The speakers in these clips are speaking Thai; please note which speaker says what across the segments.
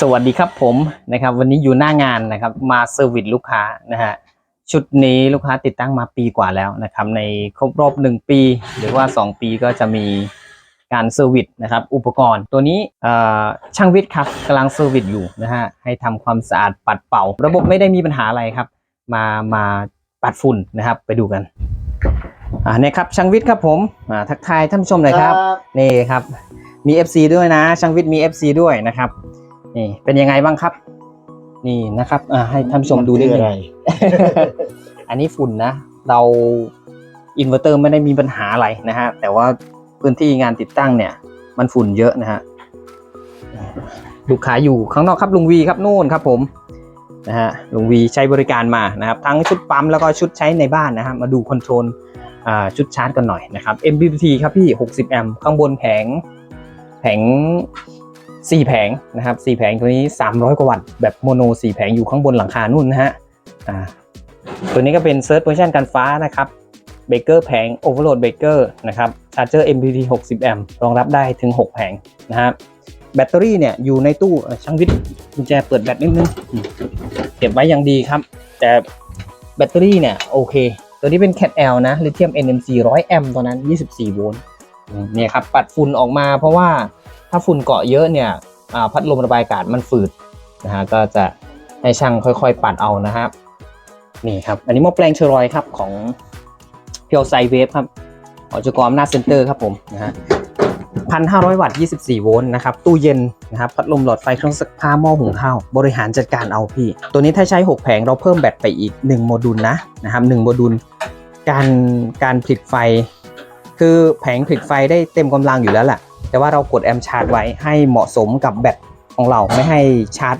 Speaker 1: สวัสดีครับผมนะครับ วันนี้อยู่หน้างานนะครับ มาเซอร์วิสลูกค้านะฮะชุดนี้ลูกค้าติดตั้งมาปีกว่าแล้วนะครับ ในครบรอบหนึ่งปี หรือว่า 2 ปีก็จะมีการเซอร์วิสนะครับ อุปกรณ์ตัวนี้เอ่อช่างวิทย์ครับกำลังเซอร์วิสอยู่นะฮะให้ทำความสะอาดปัดเป่า ระบบไม่ได้มีปัญหาอะไรครับ มามาปัดฝุ่นนะครับ ไปดูกันอ่าเนี่ยครับช่างวิทย์ครับผมอ่าทักทายท่านผู้ชมหน่อยครับนี่ครับมี FC ด้วยนะช่างวิทย์มี FC ด้วยนะครับ นี่เป็นยังไงบ้างครับ นี่นะครับอ่าให้ท่านผู้ชมดูนิดนึงอันนี้ฝุ่นนะ เราอินเวอร์เตอร์ไม่ได้มีปัญหาอะไรนะฮะ แต่ว่าพื้นที่งานติดตั้งเนี่ย มันฝุ่นเยอะนะฮะลูกค้าอยู่ข้างนอกครับลุงวีครับนู่นครับผมนะฮะลุงวีใช้บริการมานะครับ ทั้งชุดปั๊มแล้วก็ชุดใช้ในบ้านนะฮะมาดูคอนโทรลอ่าชุดชาร์จกันหน่อยนะครับ MPPT ครับพี่ 60 แอมป์ข้างบนแผงแผง 4 แผงนะครับ4แผงตัวนี้ 300 กว่าวัตต์แบบโมโน 4 แผงอยู่ข้างบนหลังคานู่นนะฮะอ่าตัวนี้ก็เป็นเซิร์ชโพซิชันการฟ้านะครับเบเกอร์แผง Overload Breaker นะครับชาร์จเจอร์ MPT 60 แอมป์รองรับได้ถึง 6 แผงนะครับแบตเตอรี่เนี่ยอยู่ในตู้ช่างวิทย์กุญแจเปิดแบตนิดนึงเก็บไว้อย่างดีครับ แต่แบตเตอรี่เนี่ยโอเค ตัวนี้เป็น Cat L นะลิเธียม NMC 100 แอมป์ตัวนั้น 24 โวลต์เนี่ยครับปัดฝุ่นออกมาเพราะว่า ถ้าฝุ่นเกาะเยอะเนี่ยอ่าพัดลมระบายอากาศมันฝืดนะฮะก็จะให้ช่างค่อยๆปัดเอานะครับนี่ครับ อันนี้หม้อแปลงเชอรอยครับของเพียวไซเวฟครับอจกรอำนาจเซ็นเตอร์ครับผมนะฮะพันห้าร้อยวัตต์ยี่สิบสี่โวลต์นะครับ ตู้เย็นนะครับ พัดลมหลอดไฟเครื่องซักผ้าหม้อหุงข้าว บริหารจัดการเอาพี่ ตัวนี้ถ้าใช้ 6 แผงเราเพิ่มแบตไปอีก 1 โมดูลนะนะครับ1โมดูล การการผลิตไฟ คือแผงผลิตไฟได้เต็มกำลังอยู่แล้วแหละ แต่ว่าเรากดแอมชาร์จไว้ให้เหมาะสมกับแบตของเราไม่ให้ชาร์จ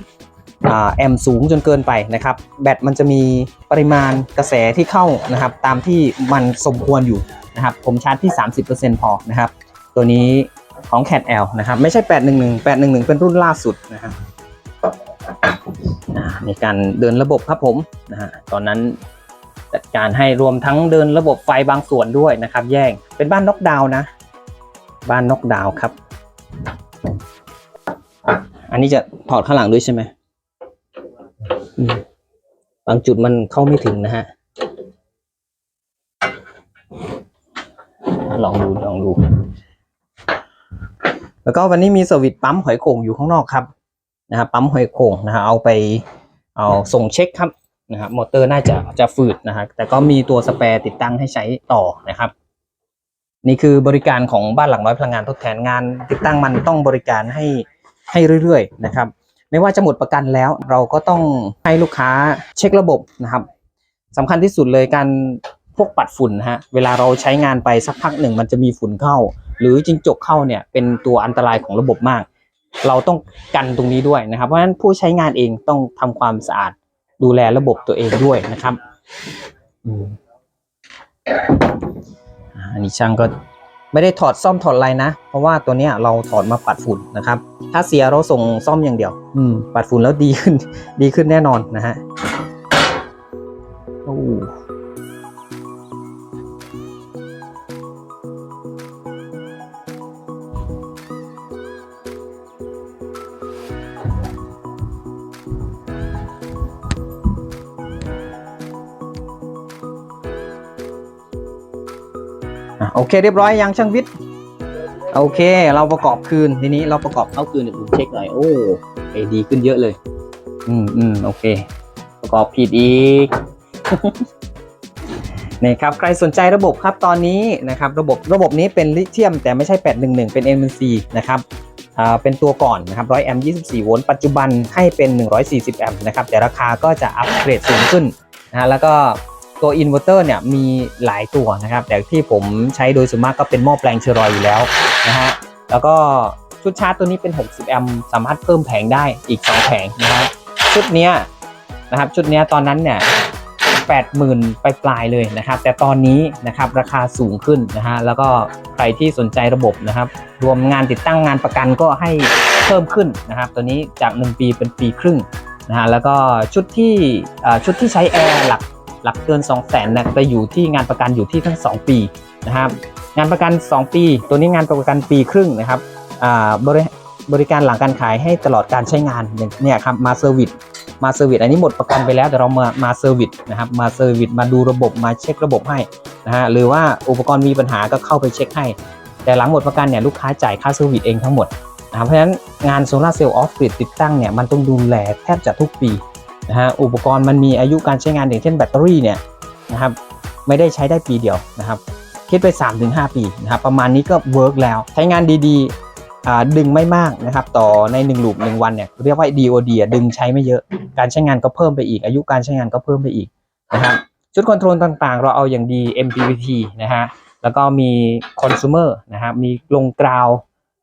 Speaker 1: แอมสูงจนเกินไปนะครับ แบตมันจะมีปริมาณกระแสที่เข้านะครับ ตามที่มันสมควรอยู่นะครับ ผมชาร์จที่ 30%พอนะครับ ตัวนี้ของ Cat L นะครับ ไม่ใช่ 811 811 เป็นรุ่นล่าสุดนะครับอ่การเดินระบบครับผมนะฮะตอนนั้นจัดการให้รวมทั้งเดินระบบไฟบางส่วนด้วยนะครับ แยกเป็นบ้านน็อกดาวน์นะ บ้านนกดาวครับ อันนี้จะถอดข้างหลังด้วยใช่ไหมมบางจุดมันเข้าไม่ถึงนะฮะ ลองดูลองดู แล้วก็วันนี้มีสวิตปั๊มหอยโข่งอยู่ข้างนอกครับนะครับปั๊มหอยโข่งนะฮะเอาไปเอาส่งเช็คครับนะครับมอเตอร์น่าจะจะฝืดนะฮะแต่ก็มีตัวสแปร์ติดตั้งให้ใช้ต่อนะครับ นี่คือบริการของบ้านหลังน้อยพลังงานทดแทนงาน ติดตั้งมันต้องบริการให้ให้เรื่อยๆนะครับ ไม่ว่าจะหมดประกันแล้วเราก็ต้องให้ลูกค้าเช็คระบบนะครับสำคัญที่สุดเลยการพวกปัดฝุ่นฮะเวลาเราใช้งานไปสักพักหนึ่งมันจะมีฝุ่นเข้า หรือจิงจกเข้าเนี่ยเป็นตัวอันตรายของระบบมาก เราต้องกันตรงนี้ด้วยนะครับ เพราะฉะนั้นผู้ใช้งานเองต้องทำความสะอาดดูแลระบบตัวเองด้วยนะครับอืม อันนี้ช่างก็ไม่ได้ถอดซ่อมถอดอะไรนะ เพราะว่าตัวเนี้ยเราถอดมาปัดฝุ่นนะครับ ถ้าเสียเราส่งซ่อมอย่างเดียว อืม ปัดฝุ่นแล้วดีขึ้น ดีขึ้นแน่นอนนะฮะโอ้ อะโอเคเรียบร้อยยังช่างวิทย์โอเค เราประกอบคืนทีนี้เราประกอบเข้าคืนเดี๋ยวผมเช็คหน่อยโอ้โอดีขึ้นเยอะเลย อืมอืมโอเค ประกอบผิดอีกนี่ครับใครสนใจระบบครับตอนนี้นะครับ ระบบระบบนี้เป็นลิเธียม แต่ไม่ใช่ 811 เป็น NMC นะครับอ่าเป็นตัวก่อนนะครับ100แอมป์24 โวลต์ปัจจุบันให้เป็น 140 แอมป์นะครับแต่ราคาก็จะอัปเกรดสูงขึ้นนะฮะแล้วก็ ตัวอินเวอร์เตอร์เนี่ยมีหลายตัวนะครับ แต่ที่ผมใช้โดยส่วนมากก็เป็นหม้อแปลงเชอรอยอยู่แล้วนะฮะแล้วก็ชุดชาร์จตัวนี้เป็น 60 แอมป์สามารถเพิ่มแผงได้อีก 2 แผงนะฮะชุดเนี้ยนะครับชุดเนี้ยตอนนั้นเนี่ย80,000ไปปลายเลยนะครับ แต่ตอนนี้นะครับราคาสูงขึ้นนะฮะแล้วก็ใครที่สนใจระบบนะครับ รวมงานติดตั้งงานประกันก็ให้เพิ่มขึ้นนะครับ ตัวนี้จาก 1 ปีเป็นปีครึ่งนะฮะแล้วก็ชุดที่อ่อชุดที่ใช้แอร์หลัก หลักเกิน 2 0 0 0 0นนะไปอยู่ที่งานประกันอยู่ที่ทั้ง 2 ปีนะครับ งานประกัน 2 ปี ตัวนี้งานประกันปีครึ่งนะครับบริบริการหลังการขายให้ตลอดการใช้งานเนี่ยครับมาเซอร์วิสมาเซอร์วิสอันนี้หมดประกันไปแล้วแต่เรามามาเซอร์วิสนะครับมาเซอร์วิสมาดูระบบมาเช็คระบบให้นะฮะหรือว่าอุปกรณ์มีปัญหาก็เข้าไปเช็คให้ แต่หลังหมดประกันเนี่ยลูกค้าจ่ายค่าเซอร์วิสเองทั้งหมดนะครับเพราะฉะนั้นงานโซลาร์เซลล์ออฟกริดติดตั้งเนี่ยมันต้องดูแลแทบจะทุกปี นะฮะอุปกรณ์มันมีอายุการใช้งานอย่างเช่นแบตเตอรี่เนี่ยนะครับไม่ได้ใช้ได้ปีเดียวนะครับ คิดไป 3-5 ปีนะครับประมาณนี้ก็เวิร์กแล้วใช้งานดีๆดึงไม่มากนะครับต่อใน1ลูป1วันเนี่ยเรียกว่า DOD อะดึงใช้ไม่เยอะการใช้งานก็เพิ่มไปอีก อายุการใช้งานก็เพิ่มไปอีกนะครับชุดคอนโทรลต่างๆ เราเอาอย่างดี MPPT นะฮะแล้วก็มีคอน sumer นะครับมีลงกราว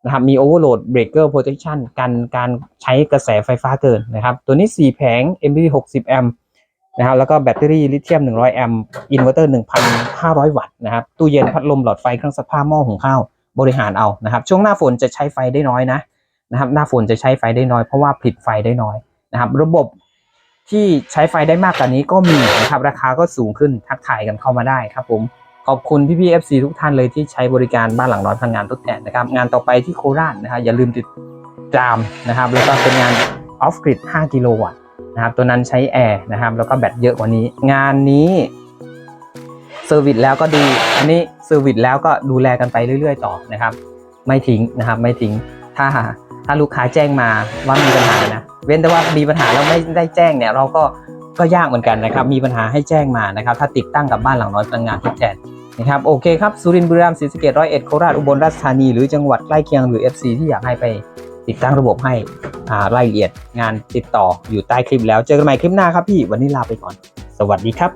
Speaker 1: นะครับมี overload breaker protection กันการใช้กระแสไฟฟ้าเกินนะครับ ตัวนี้ 4 แผง MPPT 60 แอมป์นะครับแล้วก็แบตเตอรี่ลิเธียม 100 แอมป์อินเวอร์เตอร์ 1,500 วัตต์นะครับตู้เย็นพัดลมหลอดไฟเครื่องซักผ้าหม้อหุงข้าวบริหารเอานะครับ ช่วงหน้าฝนจะใช้ไฟได้น้อยนะนะครับ หน้าฝนจะใช้ไฟได้น้อยเพราะว่าผลิตไฟได้น้อยนะครับ ระบบที่ใช้ไฟได้มากกว่านี้ก็มีนะครับ ราคาก็สูงขึ้นทักทายกันเข้ามาได้ครับผม ขอบคุณพี่ๆ FC ทุกท่านเลยที่ใช้บริการบ้านหลังน้อยพลังงานทดแทนนะครับ งานต่อไปที่โคราชนะครับอย่าลืมติดตามนะครับ แล้วก็เป็นงานออฟกริด5กิโลวัตต์นะครับตัวนั้นใช้แอร์นะครับแล้วก็แบตเยอะกว่านี้ งานนี้เซอร์วิสแล้วก็ดูอันนี้เซอร์วิสแล้วก็ดูแลกันไปเรื่อย ๆ ต่อนะครับ ไม่ทิ้งนะครับไม่ทิ้งถ้าถ้าลูกค้าแจ้งมาว่ามีปัญหานะ เว้นแต่ว่ามีปัญหาแล้วไม่ได้แจ้งเนี่ยเราก็ ก็ยากเหมือนกันนะครับ มีปัญหาให้แจ้งมานะครับ ถ้าติดตั้งกับบ้านหลังน้อยพลังงานทดแทนนะครับโอเคครับสุรินทร์บุรีรัมย์ศรีสะเกดร้อยเอ็ดโคราชอุบลราชธานีหรือจังหวัดใกล้เคียงหรือ FC ที่อยากให้ไปติดตั้งระบบให้ารายละเอียดงานติดต่ออยู่ใต้คลิปแล้วเจอกันใหม่คลิปหน้าครับพี่ วันนี้ลาไปก่อน สวัสดีครับ